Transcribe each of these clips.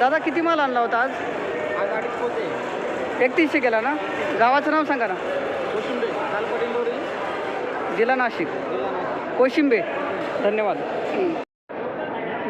दादा किती माल आणला होता आज? आज अडीच पोते. एकतीसशे केला ना? गावाचं नाव सांगा ना. कोशिंबे जिल्हा नाशिक. जिल्हा नाशिक. कोशिंबे धन्यवाद.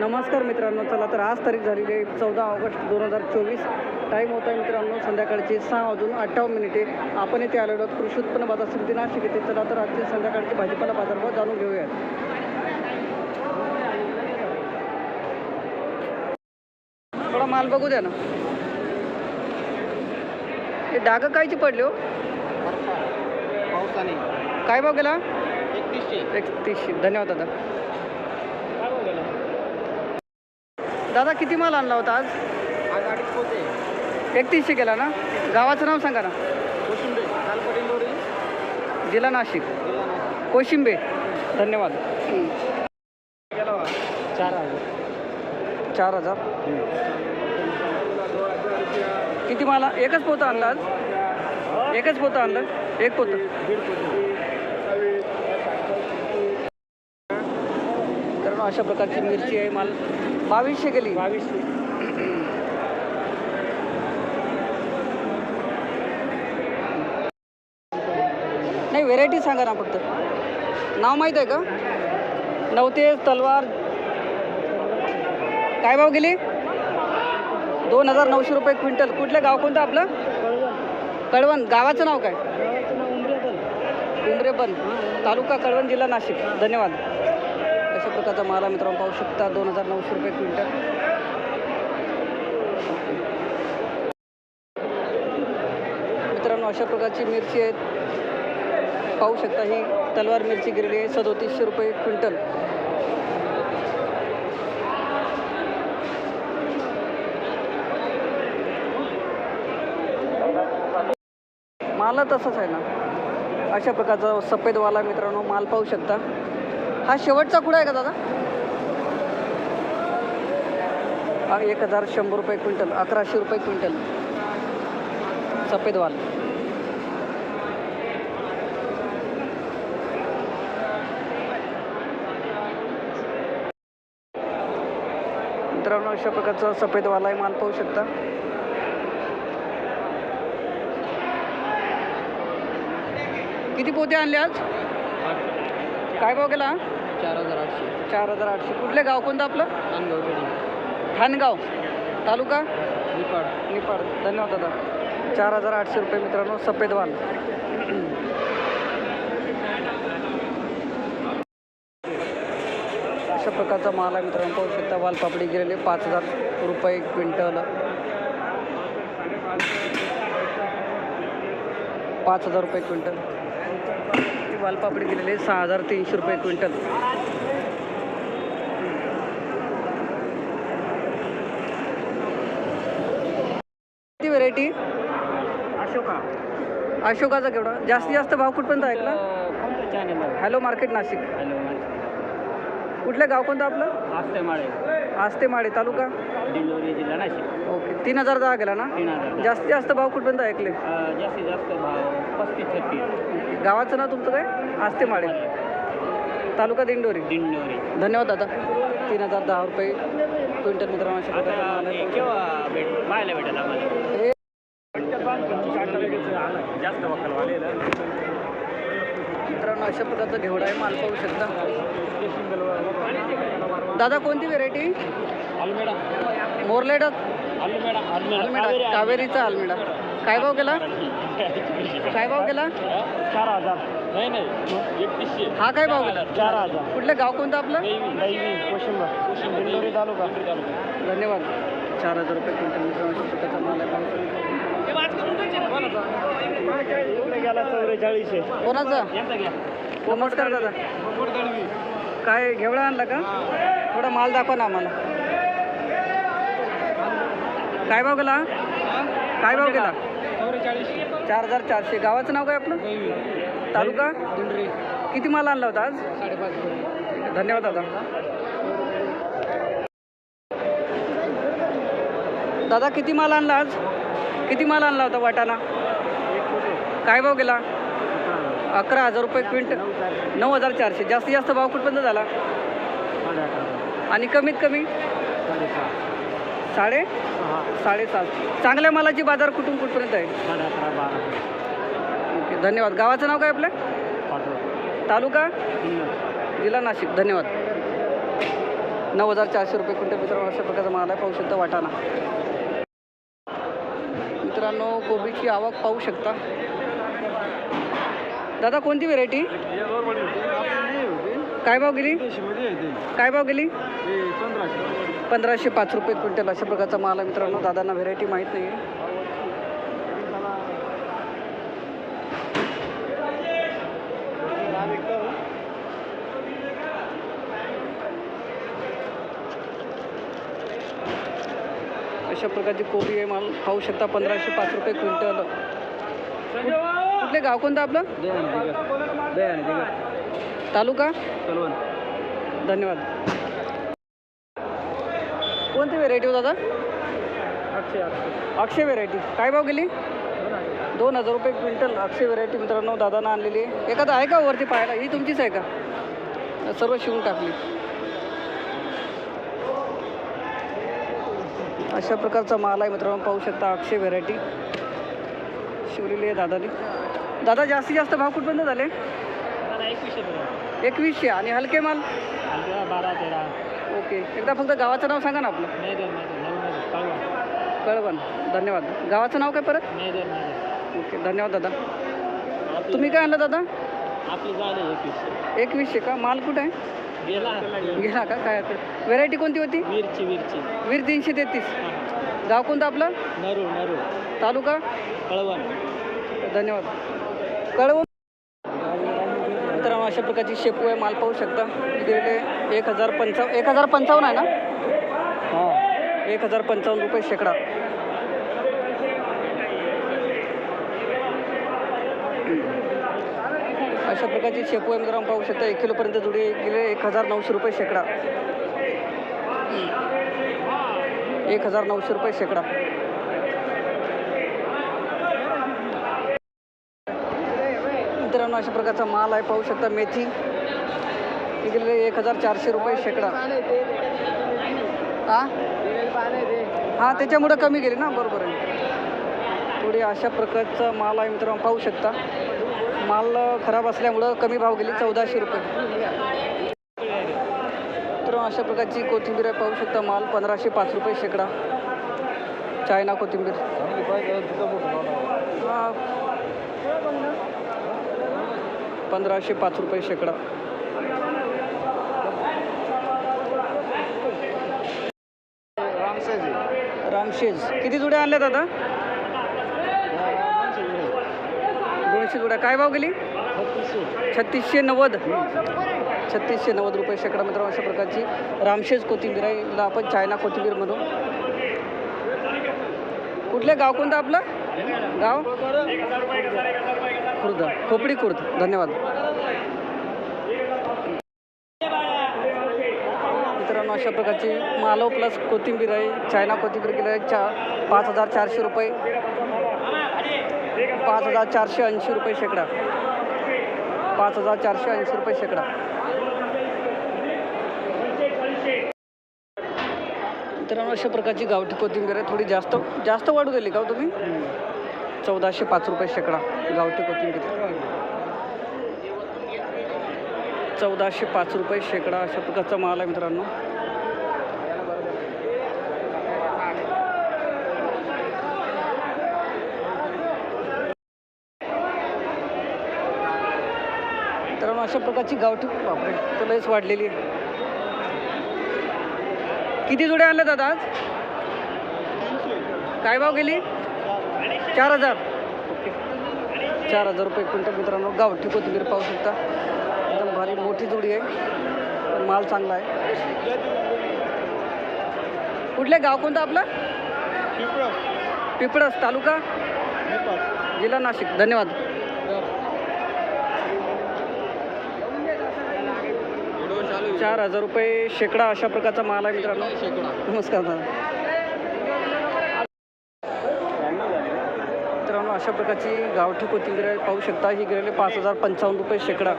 नमस्कार मित्रांनो चला तर आज तारीख झालेली आहे चौदा ऑगस्ट दोन हजार चोवीस. टाईम होता आहे मित्रांनो संध्याकाळचे सहा वाजून अठ्ठावन्न मिनिटे. आपण येथे आलेलो आहोत कृषी उत्पन्न बाजार समिती नाशिक येथे चला तर आजचे संध्याकाळचे भाजीपाला बाजारभाव जाणून घेऊयात थोडा माल बघू द्या ना. हे डाग कायचे पडले हो? काय भाव गेला? एकतीसशे. धन्यवाद दादा. गेला दादा किती माल आणला होता आज? एकतीसशे केला ना? गावाचं नाव सांगा ना. जिल्हा नाशिक. कोशिंबे धन्यवाद. गेला चार हजार. चार हजार? किती माला? एकच पोतं आणलं एकच पोतं आणलं. एक पोतं. कारण अशा प्रकारची मिरची आहे माल. बावीसशे गेली. बावीसशे नाही व्हेरायटी सांगा ना फक्त. नाव माहीत आहे का? नवते तलवार. काय भाव गेली? दोन हजार नऊशे रुपये क्विंटल. कुठलं गाव कोणतं आपलं? कळवण. गावाचं नाव काय? उमरेबन तालुका कळवण जिल्हा नाशिक. धन्यवाद. अशा प्रकारचा माल मित्रांनो पाहू शकता दोन हजार नऊशे रुपये क्विंटल. मित्रांनो अशा प्रकारची मिरची आहेत. पाहू शकता ही तलवार मिरची गेलेली आहे सदोतीसशे रुपये क्विंटल. माल तसंच आहे ना. अशा प्रकारचा सफेदवाला मित्रांनो माल पाहू शकता. हा शेवटचा कुठं आहे का दादा? एक हजार शंभर रुपये क्विंटल अकराशे रुपये क्विंटल. सफेदवाल. मित्रांनो अशा प्रकारचा सफेदवाला माल पाहू शकता. किती पोते आणले आज? काय भाव गेला? चार हजार आठशे. चार हजार आठशे. कुठले गाव कोणतं आपलं? ठाणगाव तालुका? निपाड निपाड धन्यवाद दादा. चार हजार आठशे रुपये मित्रांनो सफेद वाल अशा प्रकारचा माल आहे मित्रांनो पाहू शकता वाल पापडी गेलेले पाच हजार रुपये क्विंटल. पाच हजार रुपये क्विंटल. वालपापडी गेलेले सहा हजार तीनशे रुपये क्विंटल. किती व्हेरायटी अशोका. अशोकाचा केवढा? जास्तीत जास्त भाव कुठपर्यंत ऐकला आहे? Hello market Nashik. हॅलो कुठलं गाव कोणतं आपलं? आस्ते माळे आस्ते माडे तालुका? डिलिव्हरी जिल्हा नाशिक. ओके. तीन हजार दहा गेला ना? तीन हजार जास्तीत जास्त भाव कुठपर्यंत ऐकले? अं, जास्तीत जास्त भाव पस्तीस छत्तीस. गावाचं नाव तुमचं काय? आस्ते माडे तालुका दिंडोरी. डिलिव्हरी धन्यवाद दादा. तीन हजार दहा रुपये क्विंटल मित्रांनो अशा प्रकारचा माल आता आहे. केव्हा भेट पाहायला भेटेल आम्हाला. हे जास्त वकल मित्रांनो अशा प्रकारचा घेवडा आहे. माल पाहू शकता. दादा कोणती व्हेरायटी मोरलेडा? आलमेडा. आलमेडा. कावेरीचा आलमेडा. काय भाव गेला काय भाव गेला चार हजार. नाही नाही. हा काय भाव गेला चार हजार. कुठलं गाव कोणतं आपलं? धन्यवाद. चार हजार रुपये क्विंटल मित्रांनो गेला चौवेचाळीसशे कोणाचा? नमस्कार दादा. काय घेवडा आणला का? थोडा माल दाखवा ना आम्हाला. काय भाव गेला? काय भाव गेला? चार हजार चारशे. गावाचं नाव काय आपलं? तालुका? दिंडोरी किती माल आणला होता आज? धन्यवाद दादा. दादा किती माल आणला आज? किती माल आणला होता वाटाणा? काय भाव गेला? अकरा हजार रुपये क्विंटल. नऊ हजार चारशे. जास्तीत जास्त भाव कुठपर्यंत झाला? आणि कमीत कमी? साडे? हां साडेसात. चांगल्या मालाची बाजार कुठून कुठपर्यंत आहे? ओके धन्यवाद. गावाचं नाव काय आपलं? तालुका? जिल्हा नाशिक. धन्यवाद. नऊ हजार चारशे रुपये क्विंटल मित्रांनो अशा प्रकारचा माल आहे. पाहू शकता वाटाणा. मित्रांनो कोबीची आवक पाहू शकता. दादा कोणती व्हेरायटी काय भाव गेली? काय भाव गेली? पंधराशे. पाच रुपये क्विंटल अशा प्रकारचा माल आहे मित्रांनो. दादांना व्हेरायटी माहीत नाही आहे अशा प्रकारची कोबी आहे माल पाहू शकता पंधराशे पाच रुपये क्विंटल. कुठले गाव कोणतं आपलं? तालुका? धन्यवाद. कोणती व्हेरायटी हो दादा? अक्षय व्हेरायटी काय भाव गेली? दोन हजार रुपये क्विंटल अक्षय व्हेरायटी मित्रांनो दादानं आणलेली आहे. एखादं आहे का वरती पाहायला? ही तुमचीच आहे का? सर्व शिवून टाकली. अशा प्रकारचा माल आहे मित्रांनो. पाहू शकता अक्षय व्हेरायटी शिवलेली आहे दादानी. दादा जास्तीत जास्त भाव कुठपर्यंत झाले? एकवीसशे एकवीसशे. आणि हलके माल? बारा तेरा. ओके. एकदा फक्त गावाचं नाव सांगा ना आपलं. कळवण. धन्यवाद. गावाचं नाव काय परत? ओके. धन्यवाद दादा. तुम्ही काय आणलं दादा? आपली झाले एकवीसशे. एकवीसशे का? माल कुठं आहे? गेला. का? काय व्हेरायटी कोणती होती? मिरची मिरची. वीर तीनशे तेहतीस. गाव कोणतं आपलं? नरू नरू तालुका? कळवण. धन्यवाद. कळवून मित्रांनो अशा प्रकारची शेपू आहे माल पाहू शकता. गेले एक हजार पंचावन्न एक हजार पंचावन्न आहे ना? हां. एक हजार पंचावन्न रुपये शेकडा. अशा प्रकारचे शेपू आहे मित्रांनो पाहू शकता. एक किलोपर्यंत जुडे गेले एक हजार नऊशे रुपये शेकडा. एक हजार नऊशे रुपये शेकडा. मित्रांनो अशा प्रकारचा माल आहे. पाहू शकता मेथी. गेले गेलेले एक हजार चारशे रुपये शेकडा. हा? हां त्याच्यामुळं कमी गेली ना? बरोबर आहे. थोडी अशा प्रकारचा माल आहे मित्रांनो. पाहू शकता. माल खराब असल्यामुळं कमी भाव गेली चौदाशे रुपये. मित्रांनो अशा प्रकारची कोथिंबीर पाहू शकता माल पंधराशे पाच रुपये शेकडा. चायना कोथिंबीर. पंधराशे पाच रुपये शेकडा. रामशेज किती जुड्या आणल्या दादा? दोनशे जोड्या काय भाव गेली? छत्तीसशे नव्वद. छत्तीसशे नव्वद रुपये शेकडा मित्रांनो अशा प्रकारची रामशेज कोथिंबीर आहे हिला आपण चायना कोथिंबीर म्हणू. कुठले गाव कोणतं आपलं? गाव? खुर्द. खोपडी खुर्द. धन्यवाद. मित्रांनो अशा प्रकारची मालव प्लस कोथिंबीर आहे. चायना कोथिंबीर केलं आहे. चा पाच हजार चारशे रुपये. पाच हजार चारशे ऐंशी रुपये शेकडा. पाच हजार चारशे ऐंशी रुपये शेकडा. मित्रांनो अशा प्रकारची गावठी कोथिंबीर आहे. थोडी जास्त जास्त वाढू दिली का हो तुम्ही? चौदाशे पाच रुपये शेकडा गावठी कोथिंबीर. चौदाशे पाच रुपये शेकडा अशा प्रकारचा माल आहे मित्रांनो मित्रांनो अशा प्रकारची गावठी बापरे तर लयच वाढलेली आहे. किती जुड्या आणल्या दादा आज? काय भाव गेली? चार हजार. ओके. चार हजार रुपये क्विंटल मित्रांनो गावठी कोथिंबीर पाहू शकता. एकदम भारी मोठी जुडी आहे. माल चांगला आहे. कुठले गाव कोणतं आपलं? पिपळस. तालुका? जिल्हा नाशिक. धन्यवाद. चार हजार रुपये शेकडा अशा प्रकारचा माल आहे मित्रांनो. नमस्कार दादा. मित्रांनो अशा प्रकारची गावठी कोथिंबीर पाहू शकता. ही गेलेले पाच हजार पंचावन्न रुपये शेकडा.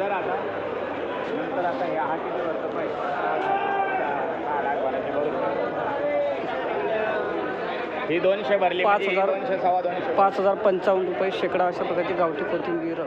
ही दोनशे भरली पाच म्हणजे हजार- पाच हजार पंचावन्न रुपये शेकडा अशा प्रकारची गावठी कोथिंबीर.